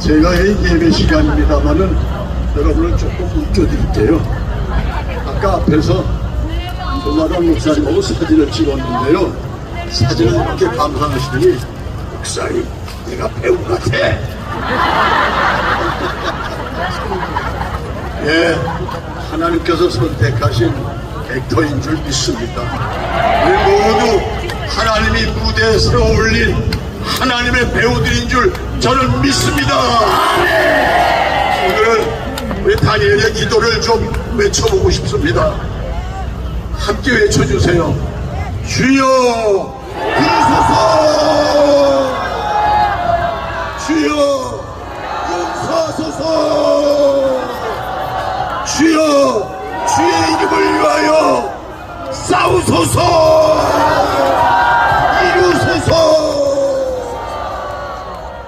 제가 이 예배 시간입니다만은 여러분을 조금 웃겨드릴게요. 아까 앞에서 조마당 목사님하고 사진을 찍었는데요. 사진을 이렇게 감상하시더니 목사님 내가 배우 같아. 예, 하나님께서 선택하신 액터인 줄 믿습니다. 우리 모두 하나님이 무대에 세워 올린 하나님의 배우들인 줄 저는 믿습니다. 오늘 우리 다니엘의 기도를 좀 외쳐보고 싶습니다. 함께 외쳐주세요. 주여 인소서 주여 용서하소서 주여 주의 이름을 위하여 싸우소서